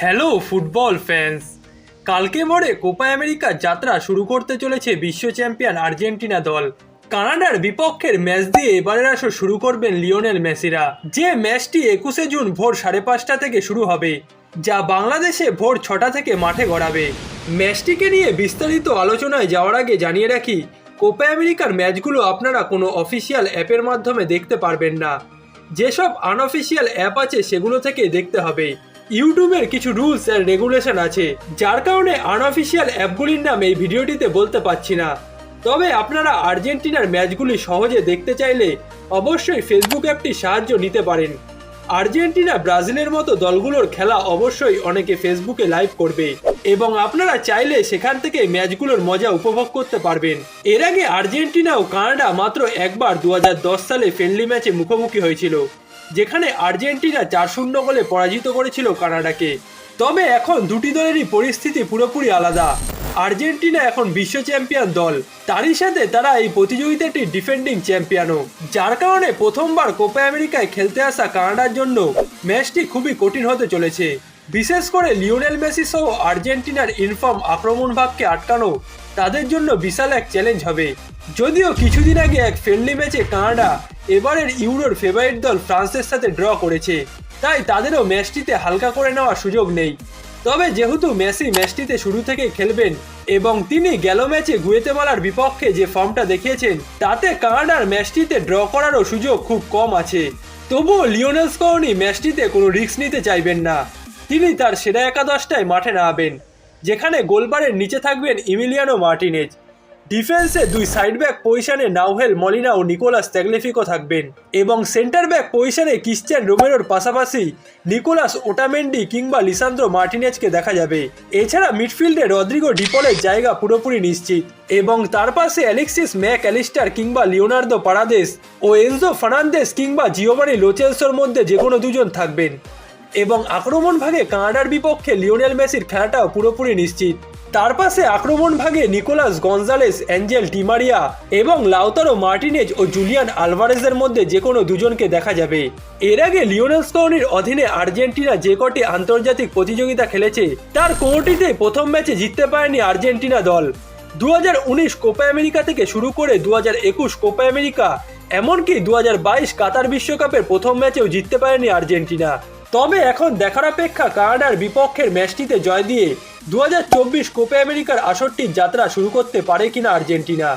Hello football fans কালকে ভোরে Copa আমেরিকার যাত্রা শুরু করতে চলেছে বিশ্ব চ্যাম্পিয়ন আর্জেন্টিনা দল। কানাডার বিপক্ষের ম্যাচ দিয়ে এবারের আসর শুরু করবেন লিওনেল মেসিরা। যে ম্যাচটি একুশে জুন ভোর সাড়ে পাঁচটা থেকে শুরু হবে, যা বাংলাদেশে ভোর ছটা থেকে মাঠে গড়াবে। ম্যাচটিকে নিয়ে বিস্তারিত আলোচনায় যাওয়ার আগে জানিয়ে রাখি কোপা আমেরিকার ম্যাচগুলো আপনারা কোনো অফিসিয়াল অ্যাপের মাধ্যমে দেখতে পারবেন না। যেসব আনঅফিসিয়াল অ্যাপ আছে সেগুলো থেকে দেখতে হবে। ইউটিউবের কিছু রুলস অ্যান্ড রেগুলেশন আছে, যার কারণে আনঅফিসিয়াল অ্যাপগুলির নাম এই ভিডিওটিতে বলতে পারছি না। তবে আপনারা আর্জেন্টিনার ম্যাচগুলি সহজে দেখতে চাইলে অবশ্যই ফেসবুক অ্যাপটির সাহায্য নিতে পারেন। আর্জেন্টিনা, ব্রাজিলের মতো দলগুলোর খেলা অবশ্যই অনেকে ফেসবুকে লাইভ করবে এবং আপনারা চাইলে সেখান থেকে ম্যাচগুলোর মজা উপভোগ করতে পারবেন। এর আগে আর্জেন্টিনা ও কানাডা মাত্র একবার দু হাজার দশ সালে ফ্রেন্ডলি ম্যাচে মুখোমুখি হয়েছিল। যেখানে আর্জেন্টিনা চার শূন্য গোলে পরাজিত করেছিল কানাডাকে। তবে এখন দুটি দলেরই পরিস্থিতি পুরোপুরি আলাদা। আর্জেন্টিনা এখন বিশ্ব চ্যাম্পিয়ন দল। তারই সাথে তারা এই প্রতিযোগিতাটির ডিফেন্ডিং চ্যাম্পিয়নও। যার কারণে প্রথমবার কোপা আমেরিকায় খেলতে আসা কানাডার জন্য ম্যাচটি খুবই কঠিন হতে চলেছে। বিশেষ করে লিওনেল মেসি সহ আর্জেন্টিনার ইনফর্ম আক্রমণ ভাগকে আটকানো তাদের জন্য বিশাল এক চ্যালেঞ্জ হবে। যদিও কিছুদিন আগে এক ফ্রেন্ডলি ম্যাচে কানাডা এবারের ইউরোর ফেভারিট দল ফ্রান্সের সাথে ড্র করেছে। তাই তাদেরও ম্যাচটিতে হালকা করে নেওয়ার সুযোগ নেই। তবে যেহেতু মেসি ম্যাচটিতে শুরু থেকেই খেলবেন এবং তিনি গেল ম্যাচে গুয়েতেমালার বিপক্ষে যে ফর্মটা দেখিয়েছেন, তাতে কানাডার ম্যাচটিতে ড্র করারও সুযোগ খুব কম আছে। তবুও লিওনেল ম্যাচটিতে কোনো রিস্ক নিতে চাইবেন না। তিনি তার সেরা একাদশটায় মাঠে নামাবেন। যেখানে গোলবারের নিচে থাকবেন ইমিলিয়ানো মার্টিনেজ। ডিফেন্সে দুই সাইড ব্যাক পজিশনে নাউহেল মলিনা ও নিকোলাস ত্যাগলেফিকো থাকবেন। এবং সেন্টার ব্যাক পজিশনে ক্রিশ্চিয়ান রোমেরোর পাশাপাশি নিকোলাস ওটামেন্ডি কিংবা লিসান্দ্রো মার্টিনেজকে দেখা যাবে। এছাড়া মিডফিল্ডে রদ্রিগো ডিপলের জায়গা পুরোপুরি নিশ্চিত। এবং তার পাশে অ্যালেক্সিস ম্যাক অ্যালিস্টার কিংবা লিওনার্দো পারাদেস ও এনজো ফার্নান্দেস কিংবা জিওমানি লোচেলসোর মধ্যে যে কোনো দুজন থাকবেন। এবং আক্রমণ ভাগে কানাডার বিপক্ষে লিওনেল মেসির খেলাটাও পুরোপুরি নিশ্চিত। তার পাশে আক্রমণ ভাগে নিকোলাস গঞ্জালেস অ্যাঞ্জেল টিমারিয়া এবং লাউতারো মার্টিনেজ ও জুলিয়ান আলভারেজের মধ্যে যে কোনো দুজনকে দেখা যাবে। এর আগে লিওনেল স্কর্নির অধীনে আর্জেন্টিনা যে কটি আন্তর্জাতিক প্রতিযোগিতা খেলেছে, তার কোনোটিতে প্রথম ম্যাচে জিততে পারেনি আর্জেন্টিনা দল। দু হাজার উনিশ কোপা আমেরিকা থেকে শুরু করে দু একুশ কোপা আমেরিকা, এমনকি দু হাজার বাইশ কাতার বিশ্বকাপের প্রথম ম্যাচেও জিততে পারেনি আর্জেন্টিনা। তবে এখন দেখার অপেক্ষা কানাডার বিপক্ষের ম্যাচটিতে জয় দিয়ে দু হাজার চব্বিশ কোপে আমেরিকার আসরটির যাত্রা শুরু করতে পারে কিনা আর্জেন্টিনা।